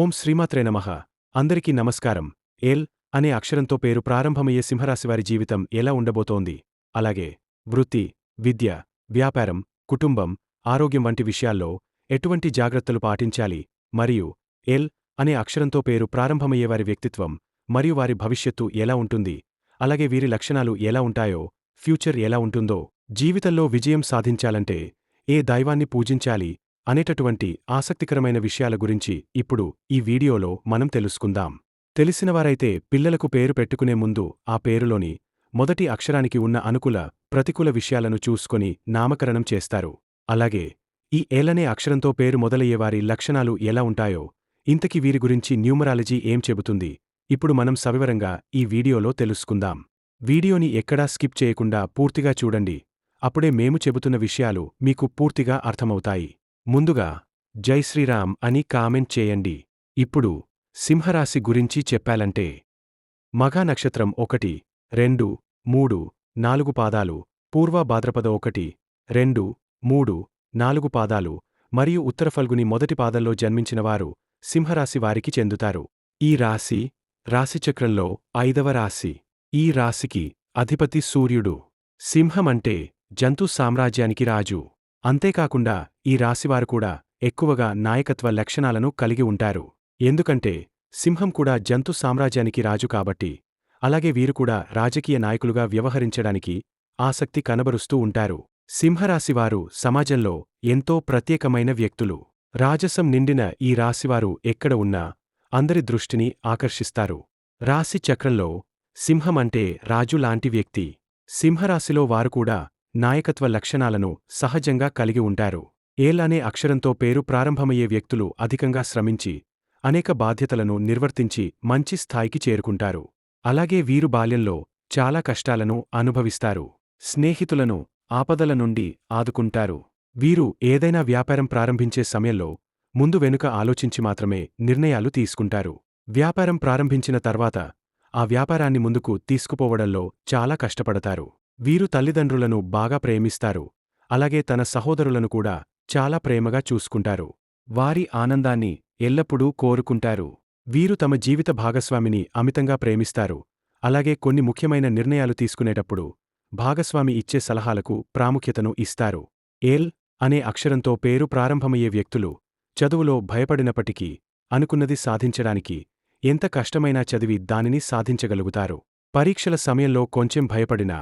ఓం శ్రీమాత్రే నమః. అందరికీ నమస్కారం. ఎల్ అనే అక్షరంతో పేరు ప్రారంభమయ్యే సింహరాశివారి జీవితం ఎలా ఉండబోతోంది? అలాగే వృత్తి విద్య వ్యాపారం కుటుంబం ఆరోగ్యం వంటి విషయాల్లో ఎటువంటి జాగ్రత్తలు పాటించాలి? మరియు ఎల్ అనే అక్షరంతో పేరు ప్రారంభమయ్యేవారి వ్యక్తిత్వం మరియు వారి భవిష్యత్తు ఎలా ఉంటుంది? అలాగే వీరి లక్షణాలు ఎలా ఉంటాయో ఫ్యూచర్ ఎలా ఉంటుందో జీవితంలో విజయం సాధించాలంటే ఏ దైవాన్ని పూజించాలి? అనేటటువంటి ఆసక్తికరమైన విషయాల గురించి ఇప్పుడు ఈ వీడియోలో మనం తెలుసుకుందాం. తెలిసినవారైతే పిల్లలకు పేరు పెట్టుకునే ముందు ఆ పేరులోని మొదటి అక్షరానికి ఉన్న అనుకూల ప్రతికూల విషయాలను చూసుకొని నామకరణం చేస్తారు. అలాగే ఈ ఏలనే అక్షరంతో పేరు మొదలయ్యేవారి లక్షణాలు ఎలా ఉంటాయో ఇంతకి వీరి గురించి న్యూమరాలజీ ఏం చెబుతుంది ఇప్పుడు మనం సవివరంగా ఈ వీడియోలో తెలుసుకుందాం. వీడియోని ఎక్కడా స్కిప్ చేయకుండా పూర్తిగా చూడండి అప్పుడే మేము చెబుతున్న విషయాలు మీకు పూర్తిగా అర్థమవుతాయి. ముందుగా జై శ్రీరామ్ అని కామెంట్ చేయండి. ఇప్పుడు సింహరాశి గురించి చెప్పాలంటే మఘా నక్షత్రం ఒకటి రెండు మూడు నాలుగు పాదాలు పూర్వ భాద్రపద ఒకటి రెండు మూడు నాలుగు పాదాలు మరియు ఉత్తర ఫల్గుని మొదటి పాదంలో జన్మించినవారు సింహరాశి వారికి చెందుతారు. ఈ రాశి రాశిచక్రంలో ఐదవ రాశి. ఈ రాశికి అధిపతి సూర్యుడు. సింహమంటే జంతు సామ్రాజ్యానికి రాజు. అంతేకాకుండా ఈ రాశివారు కూడా ఎక్కువగా నాయకత్వ లక్షణాలను కలిగి ఉంటారు. ఎందుకంటే సింహం కూడా జంతు సామ్రాజ్యానికి రాజు కాబట్టి అలాగే వీరు కూడా రాజకీయ నాయకులుగా వ్యవహరించడానికి ఆసక్తి కనబరుస్తూ ఉంటారు. సింహరాశివారు సమాజంలో ఎంతో ప్రత్యేకమైన వ్యక్తులు. రాజసం నిండిన ఈ రాశివారు ఎక్కడ ఉన్నా అందరి దృష్టిని ఆకర్షిస్తారు. రాశి చక్రంలో సింహం అంటే రాజు లాంటి వ్యక్తి. సింహరాశిలో వారు కూడా నాయకత్వ లక్షణాలను సహజంగా కలిగి ఉంటారు. ఏల్ అనే అక్షరంతో పేరు ప్రారంభమయ్యే వ్యక్తులు అధికంగా శ్రమించి అనేక బాధ్యతలను నిర్వర్తించి మంచి స్థాయికి చేరుకుంటారు. అలాగే వీరు బాల్యంలో చాలా కష్టాలను అనుభవిస్తారు స్నేహితులను ఆపదల నుండి ఆదుకుంటారు. వీరు ఏదైనా వ్యాపారం ప్రారంభించే సమయంలో ముందు వెనుక ఆలోచించి మాత్రమే నిర్ణయాలు తీసుకుంటారు. వ్యాపారం ప్రారంభించిన తర్వాత ఆ వ్యాపారాన్ని ముందుకు తీసుకుపోవడంలో చాలా కష్టపడతారు. వీరు తల్లిదండ్రులను బాగా ప్రేమిస్తారు. అలాగే తన సహోదరులను కూడా చాలా ప్రేమగా చూసుకుంటారు. వారి ఆనందాన్ని ఎల్లప్పుడూ కోరుకుంటారు. వీరు తమ జీవిత భాగస్వామిని అమితంగా ప్రేమిస్తారు. అలాగే కొన్ని ముఖ్యమైన నిర్ణయాలు తీసుకునేటప్పుడు భాగస్వామి ఇచ్చే సలహాలకు ప్రాముఖ్యతను ఇస్తారు. ఏల్ అనే అక్షరంతో పేరు ప్రారంభమయ్యే వ్యక్తులు చదువులో భయపడినప్పటికీ అనుకున్నది సాధించడానికి ఎంత కష్టమైనా చదివి దానిని సాధించగలుగుతారు. పరీక్షల సమయంలో కొంచెం భయపడినా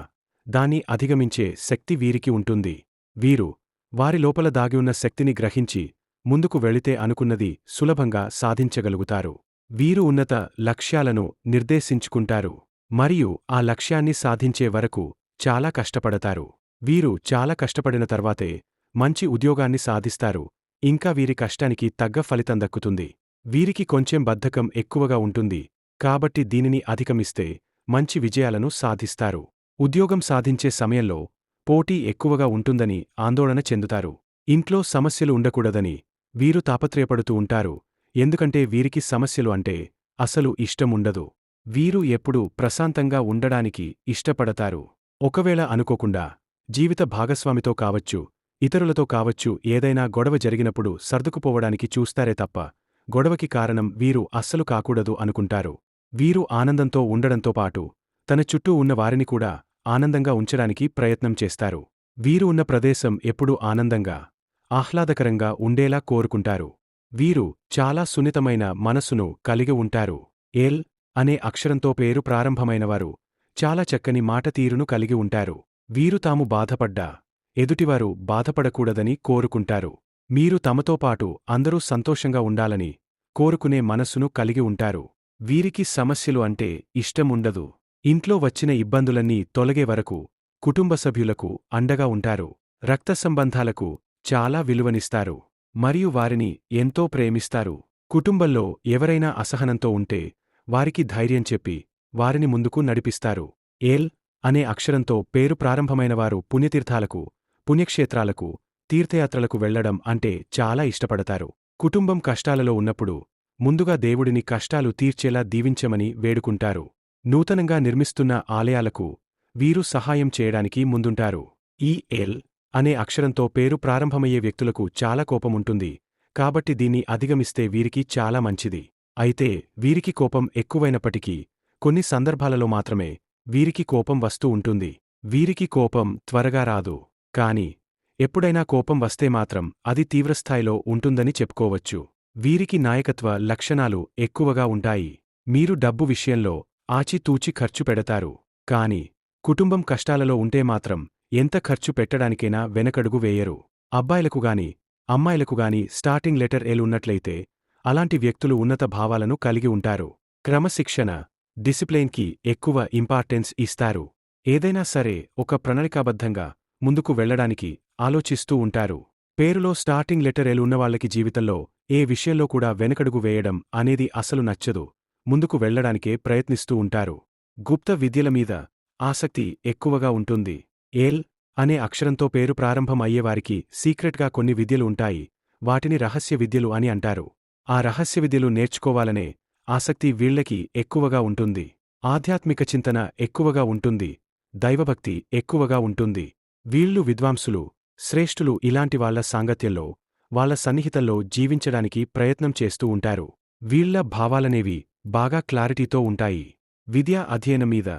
దాన్ని అధిగమించే శక్తి వీరికి ఉంటుంది. వీరు వారి లోపల దాగిఉన్న శక్తిని గ్రహించి ముందుకు వెళితే అనుకున్నది సులభంగా సాధించగలుగుతారు. వీరు ఉన్నత లక్ష్యాలను నిర్దేశించుకుంటారు. మరియు ఆ లక్ష్యాన్ని సాధించే వరకు చాలా కష్టపడతారు. వీరు చాలా కష్టపడిన తర్వాతే మంచి ఉద్యోగాన్ని సాధిస్తారు. ఇంకా వీరి కష్టానికి తగ్గ ఫలితం దక్కుతుంది. వీరికి కొంచెం బద్ధకం ఎక్కువగా ఉంటుంది. కాబట్టి దీనిని అధిగమిస్తే మంచి విజయాలను సాధిస్తారు. ఉద్యోగం సాధించే సమయంలో పోటీ ఎక్కువగా ఉంటుందని ఆందోళన చెందుతారు. ఇంట్లో సమస్యలు ఉండకూడదని వీరు తాపత్రయపడుతూ ఉంటారు. ఎందుకంటే వీరికి సమస్యలు అంటే అసలు ఇష్టముండదు వీరు ఎప్పుడూ ప్రశాంతంగా ఉండడానికి ఇష్టపడతారు. ఒకవేళ అనుకోకుండా జీవిత భాగస్వామితో కావచ్చు ఇతరులతో కావచ్చు ఏదైనా గొడవ జరిగినప్పుడు సర్దుకుపోవడానికి చూస్తారే తప్ప గొడవకి కారణం వీరు అస్సలు కాకూడదు అనుకుంటారు. వీరు ఆనందంతో ఉండడంతో పాటు తన చుట్టూ ఉన్న వారిని కూడా ఆనందంగా ఉంచడానికి ప్రయత్నం చేస్తారు. వీరు ఉన్న ప్రదేశం ఎప్పుడూ ఆనందంగా ఆహ్లాదకరంగా ఉండేలా కోరుకుంటారు. వీరు చాలా సున్నితమైన మనస్సును కలిగి ఉంటారు. ఎల్ అనే అక్షరంతో పేరు ప్రారంభమైనవారు చాలా చక్కని మాట తీరును కలిగి ఉంటారు. వీరు తాము బాధపడ్డా ఎదుటివారు బాధపడకూడదని కోరుకుంటారు. మీరు తమతో పాటు అందరూ సంతోషంగా ఉండాలని కోరుకునే మనస్సును కలిగి ఉంటారు. వీరికి సమస్యలు అంటే ఇష్టముండదు. ఇంట్లో వచ్చిన ఇబ్బందులన్నీ తొలగే వరకు కుటుంబ సభ్యులకు అండగా ఉంటారు. రక్త సంబంధాలకు చాలా విలువనిస్తారు. మరియు వారిని ఎంతో ప్రేమిస్తారు. కుటుంబంలో ఎవరైనా అసహనంతో ఉంటే వారికి ధైర్యం చెప్పి వారిని ముందుకు నడిపిస్తారు. ఏల్ అనే అక్షరంతో పేరు ప్రారంభమైనవారు పుణ్యతీర్థాలకు పుణ్యక్షేత్రాలకు తీర్థయాత్రలకు వెళ్ళడం అంటే చాలా ఇష్టపడతారు. కుటుంబం కష్టాలలో ఉన్నప్పుడు ముందుగా దేవుడిని కష్టాలు తీర్చేలా దీవించమని వేడుకుంటారు. నూతనంగా నిర్మిస్తున్న ఆలయాలకు వీరు సహాయం చేయడానికి ముందుంటారు. ఈ ఎల్ అనే అక్షరంతో పేరు ప్రారంభమయ్యే వ్యక్తులకు చాలా కోపముంటుంది. కాబట్టి దీన్ని అధిగమిస్తే వీరికి చాలా మంచిది. అయితే వీరికి కోపం ఎక్కువైనప్పటికీ కొన్ని సందర్భాలలో మాత్రమే వీరికి కోపం వస్తూ ఉంటుంది. వీరికి కోపం త్వరగా రాదు. కాని ఎప్పుడైనా కోపం వస్తే మాత్రం అది తీవ్రస్థాయిలో ఉంటుందని చెప్పుకోవచ్చు. వీరికి నాయకత్వ లక్షణాలు ఎక్కువగా ఉంటాయి. మీరు డబ్బు విషయంలో ఆచితూచి ఖర్చు పెడతారు. కాని కుటుంబం కష్టాలలో ఉంటే మాత్రం ఎంత ఖర్చు పెట్టడానికైనా వెనకడుగు వేయరు. అబ్బాయిలకు గాని అమ్మాయిలకు గాని స్టార్టింగ్ లెటర్ ఎల్ ఉన్నట్లయితే అలాంటి వ్యక్తులు ఉన్నత భావాలను కలిగి ఉంటారు. క్రమశిక్షణ డిసిప్లైన్కి ఎక్కువ ఇంపార్టెన్స్ ఇస్తారు. ఏదైనా సరే ఒక ప్రణాళికాబద్ధంగా ముందుకు వెళ్ళడానికి ఆలోచిస్తూ ఉంటారు. పేరులో స్టార్టింగ్ లెటర్ ఎల్ ఉన్నవాళ్ళకి జీవితంలో ఏ విషయంలో కూడా వెనకడుగు వేయడం అనేది అసలు నచ్చదు. ముందుకు వెళ్ళడానికే ప్రయత్నిస్తూ ఉంటారు. గుప్త విద్యల మీద ఆసక్తి ఎక్కువగా ఉంటుంది. ఏల్ అనే అక్షరంతో పేరు ప్రారంభం అయ్యేవారికి సీక్రెట్గా కొన్ని విద్యలు ఉంటాయి. వాటిని రహస్య విద్యలు అని అంటారు. ఆ రహస్య విద్యలు నేర్చుకోవాలనే ఆసక్తి వీళ్ళకి ఎక్కువగా ఉంటుంది. ఆధ్యాత్మిక చింతన ఎక్కువగా ఉంటుంది. దైవభక్తి ఎక్కువగా ఉంటుంది. వీళ్ళు విద్వాంసులు శ్రేష్ఠులు ఇలాంటి వాళ్ళ సాంగత్యంలో వాళ్ళ సన్నిహితంలో జీవించడానికి ప్రయత్నం చేస్తూ ఉంటారు. వీళ్ళ భావాలనేవి బాగా క్లారిటీతో ఉంటాయి. విద్యా అధ్యయనం మీద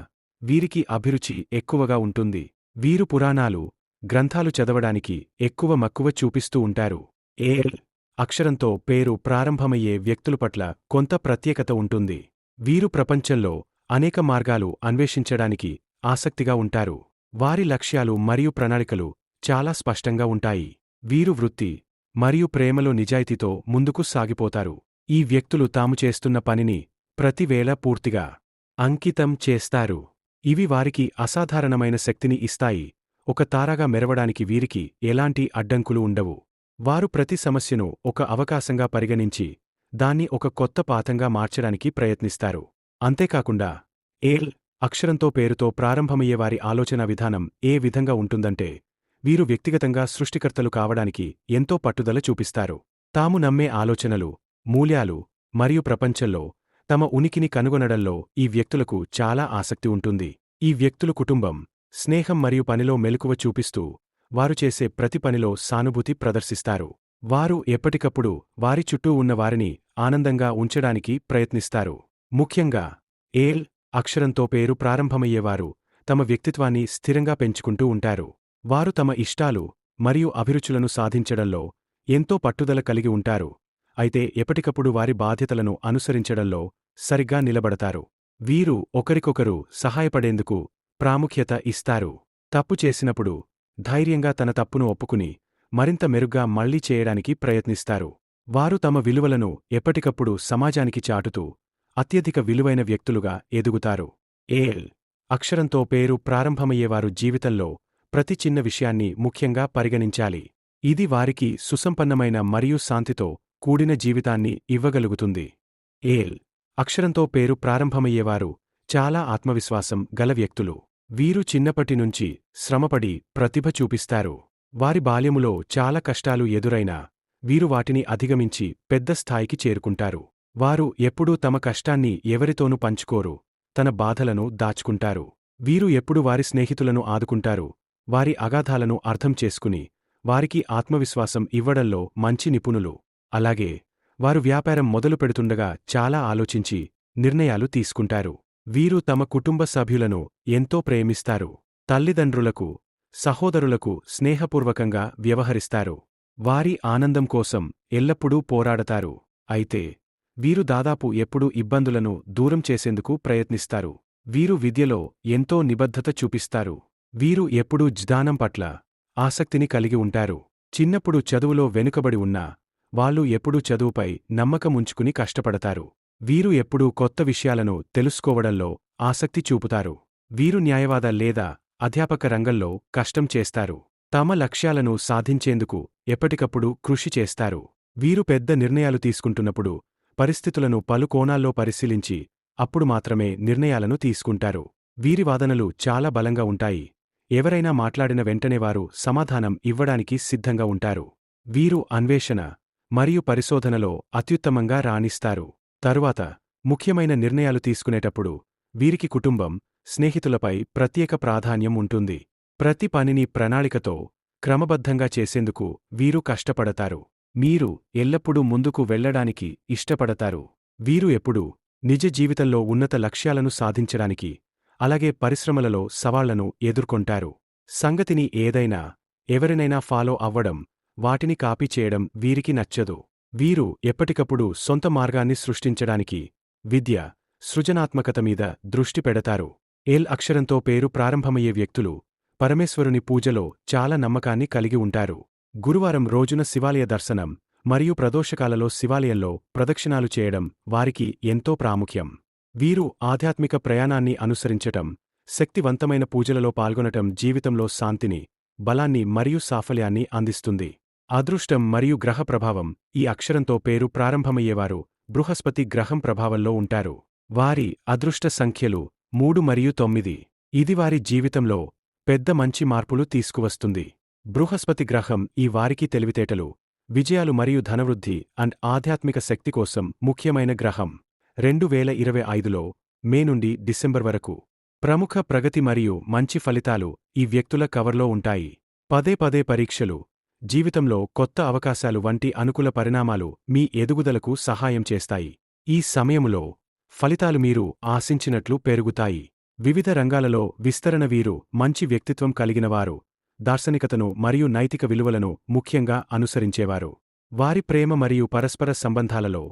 వీరికి అభిరుచి ఎక్కువగా ఉంటుంది. వీరు పురాణాలు గ్రంథాలు చదవడానికి ఎక్కువ మక్కువ చూపిస్తూ ఉంటారు. ఏ అక్షరంతో పేరు ప్రారంభమయ్యే వ్యక్తుల పట్ల కొంత ప్రత్యేకత ఉంటుంది. వీరు ప్రపంచంలో అనేక మార్గాలు అన్వేషించడానికి ఆసక్తిగా ఉంటారు. వారి లక్ష్యాలు మరియు ప్రణాళికలు చాలా స్పష్టంగా ఉంటాయి. వీరు వృత్తి మరియు ప్రేమలో నిజాయితీతో ముందుకు సాగిపోతారు. ఈ వ్యక్తులు తాము చేస్తున్న పనిని ప్రతివేళ పూర్తిగా అంకితం చేస్తారు. ఇవి వారికి అసాధారణమైన శక్తిని ఇస్తాయి. ఒక తారాగా మెరవడానికి వీరికి ఎలాంటి అడ్డంకులు ఉండవు. వారు ప్రతి సమస్యను ఒక అవకాశంగా పరిగణించి దాన్ని ఒక కొత్త పాతంగా మార్చడానికి ప్రయత్నిస్తారు. అంతేకాకుండా ఏల్ అక్షరంతో పేరుతో ప్రారంభమయ్యేవారి ఆలోచన విధానం ఏ విధంగా ఉంటుందంటే వీరు వ్యక్తిగతంగా సృష్టికర్తలు కావడానికి ఎంతో పట్టుదల చూపిస్తారు. తాము నమ్మే ఆలోచనలు మూల్యాలు మరియు ప్రపంచంలో తమ ఉనికిని కనుగొనడంలో ఈ వ్యక్తులకు చాలా ఆసక్తి ఉంటుంది. ఈ వ్యక్తులు కుటుంబం స్నేహం మరియు పనిలో మెలకువ చూపిస్తూ వారు చేసే ప్రతి పనిలో సానుభూతి ప్రదర్శిస్తారు. వారు ఎప్పటికప్పుడు వారి చుట్టూ ఉన్నవారిని ఆనందంగా ఉంచడానికి ప్రయత్నిస్తారు. ముఖ్యంగా ఏల్ అక్షరంతో పేరు ప్రారంభమయ్యేవారు తమ వ్యక్తిత్వాన్ని స్థిరంగా పెంచుకుంటూ ఉంటారు. వారు తమ ఇష్టాలు మరియు అభిరుచులను సాధించడంలో ఎంతో పట్టుదల కలిగి ఉంటారు. అయితే ఎప్పటికప్పుడు వారి బాధ్యతలను అనుసరించడంలో సరిగ్గా నిలబడతారు. వీరు ఒకరికొకరు సహాయపడేందుకు ప్రాముఖ్యత ఇస్తారు. తప్పు చేసినప్పుడు ధైర్యంగా తన తప్పును ఒప్పుకుని మరింత మెరుగ్గా మళ్ళీ చేయడానికి ప్రయత్నిస్తారు. వారు తమ విలువలను ఎప్పటికప్పుడు సమాజానికి చాటుతూ అత్యధిక విలువైన వ్యక్తులుగా ఎదుగుతారు. ఏల్ అక్షరంతో పేరు ప్రారంభమయ్యేవారు జీవితంలో ప్రతి చిన్న విషయాన్ని ముఖ్యంగా పరిగణించాలి. ఇది వారికి సుసంపన్నమైన మరియు శాంతితో కూడిన జీవితాన్ని ఇవ్వగలుగుతుంది. ఏల్. అక్షరంతో పేరు ప్రారంభమయ్యేవారు చాలా ఆత్మవిశ్వాసం గల వ్యక్తులు. వీరు చిన్నప్పటినుంచి శ్రమపడి ప్రతిభ చూపిస్తారు. వారి బాల్యములో చాలా కష్టాలు ఎదురైనా వీరు వాటిని అధిగమించి పెద్ద స్థాయికి చేరుకుంటారు. వారు ఎప్పుడూ తమ కష్టాన్ని ఎవరితోనూ పంచుకోరు తన బాధలను దాచుకుంటారు. వీరు ఎప్పుడు వారి స్నేహితులను ఆదుకుంటారు వారి అగాధాలను అర్థం చేసుకుని వారికి ఆత్మవిశ్వాసం ఇవ్వడంలో మంచి నిపుణులు. అలాగే వారు వ్యాపారం మొదలు పెడుతుండగా చాలా ఆలోచించి నిర్ణయాలు తీసుకుంటారు. వీరు తమ కుటుంబ సభ్యులను ఎంతో ప్రేమిస్తారు. తల్లిదండ్రులకు సహోదరులకు స్నేహపూర్వకంగా వ్యవహరిస్తారు. వారి ఆనందం కోసం ఎల్లప్పుడూ పోరాడతారు. అయితే వీరు దాదాపు ఎప్పుడూ ఇబ్బందులను దూరం చేసేందుకు ప్రయత్నిస్తారు. వీరు విద్యలో ఎంతో నిబద్ధత చూపిస్తారు. వీరు ఎప్పుడూ జ్ఞానం పట్ల ఆసక్తిని కలిగి ఉంటారు. చిన్నప్పుడు చదువులో వెనుకబడి ఉన్నా వాళ్ళు ఎప్పుడూ చదువుపై నమ్మకముంచుకుని కష్టపడతారు. వీరు ఎప్పుడూ కొత్త విషయాలను తెలుసుకోవడంలో ఆసక్తి చూపుతారు. వీరు న్యాయవాద లేదా అధ్యాపక రంగంలో కష్టం చేస్తారు. తమ లక్ష్యాలను సాధించేందుకు ఎప్పటికప్పుడు కృషి చేస్తారు. వీరు పెద్ద నిర్ణయాలు తీసుకుంటున్నప్పుడు పరిస్థితులను పలు కోణాల్లో పరిశీలించి అప్పుడు మాత్రమే నిర్ణయాలను తీసుకుంటారు. వీరి వాదనలు చాలా బలంగా ఉంటాయి. ఎవరైనా మాట్లాడిన వెంటనే వారు సమాధానం ఇవ్వడానికి సిద్ధంగా ఉంటారు. వీరు అన్వేషణ మరియు పరిశోధనలో అత్యుత్తమంగా రాణిస్తారు. తరువాత ముఖ్యమైన నిర్ణయాలు తీసుకునేటప్పుడు వీరికి కుటుంబం స్నేహితులపై ప్రత్యేక ప్రాధాన్యం ఉంటుంది. ప్రతి పనిని ప్రణాళికతో క్రమబద్ధంగా చేసేందుకు వీరు కష్టపడతారు. మీరు ఎల్లప్పుడూ ముందుకు వెళ్ళడానికి ఇష్టపడతారు. వీరు ఎప్పుడూ నిజ జీవితంలో ఉన్నత లక్ష్యాలను సాధించడానికి అలాగే పరిశ్రమలలో సవాళ్ళను ఎదుర్కొంటారు. సంగతిని ఏదైనా ఎవరినైనా ఫాలో అవ్వడం వాటిని కాపీ చేయడం వీరికి నచ్చదు. వీరు ఎప్పటికప్పుడు సొంత మార్గాన్ని సృష్టించడానికి విద్య సృజనాత్మకత మీద దృష్టి పెడతారు. ఎల్ అక్షరంతో పేరు ప్రారంభమయ్యే వ్యక్తులు పరమేశ్వరుని పూజలో చాలా నమ్మకాన్ని కలిగి ఉంటారు. గురువారం రోజున శివాలయ దర్శనం మరియు ప్రదోషకాలలో శివాలయంలో ప్రదక్షిణాలు చేయడం వారికి ఎంతో ప్రాముఖ్యం. వీరు ఆధ్యాత్మిక ప్రయాణాన్ని అనుసరించటం శక్తివంతమైన పూజలలో పాల్గొనటం జీవితంలో శాంతిని బలాన్ని మరియు సాఫల్యాన్ని అందిస్తుంది. అదృష్టం మరియు గ్రహ ప్రభావం ఈ అక్షరంతో పేరు ప్రారంభమయ్యేవారు బృహస్పతి గ్రహం ప్రభావంలో ఉంటారు. వారి అదృష్ట సంఖ్యలు మూడు మరియు తొమ్మిది. ఇది వారి జీవితంలో పెద్ద మంచి మార్పులు తీసుకువస్తుంది. బృహస్పతి గ్రహం ఈ వారికి తెలివితేటలు విజయాలు మరియు ధనవృద్ధి అండ్ ఆధ్యాత్మిక శక్తి కోసం ముఖ్యమైన గ్రహం. రెండు వేల ఇరవై ఐదులో మే నుండి డిసెంబర్ వరకు ప్రముఖ ప్రగతి మరియు మంచి ఫలితాలు ఈ వ్యక్తుల కవర్లో ఉంటాయి. పదే పదే పరీక్షలు జీవితంలో కొత్త అవకాశాలు వంటి అనుకూల పరిణామాలు మీ ఎదుగుదలకు సహాయం చేస్తాయి. ఈ సమయములో ఫలితాలు మీరు ఆశించినట్లు పెరుగుతాయి. వివిధ రంగాలలో విస్తరణ వీరు మంచి వ్యక్తిత్వం కలిగినవారు దార్శనికతను మరియు నైతిక విలువలను ముఖ్యంగా అనుసరించేవారు. వారి ప్రేమ మరియు పరస్పర సంబంధాలలో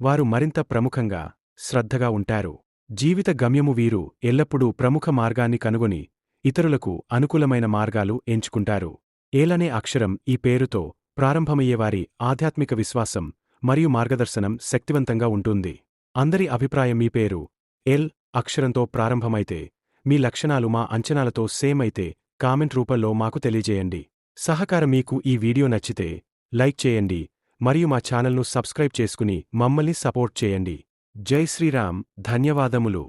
వారు మరింత ప్రముఖంగా శ్రద్ధగా ఉంటారు. జీవిత గమ్యము వీరు ఎల్లప్పుడూ ప్రముఖ మార్గాన్ని కనుగొని ఇతరులకు అనుకూలమైన మార్గాలు ఎంచుకుంటారు. ఏలనే అక్షరం ఈ పేరుతో ప్రారంభమయ్యేవారి ఆధ్యాత్మిక విశ్వాసం మరియు మార్గదర్శనం శక్తివంతంగా ఉంటుంది. అందరి అభిప్రాయం మీ పేరు. ఎల్ అక్షరంతో ప్రారంభమైతే మీ లక్షణాలు మా అంచనాలతో సేమ్ అయితే కామెంట్ రూపంలో మాకు తెలియజేయండి. సహకారం మీకు ఈ వీడియో నచ్చితే లైక్ చేయండి మరియు మా ఛానల్ను సబ్స్క్రైబ్ చేసుకుని మమ్మల్ని సపోర్ట్ చేయండి. జై శ్రీరామ్. ధన్యవాదములు.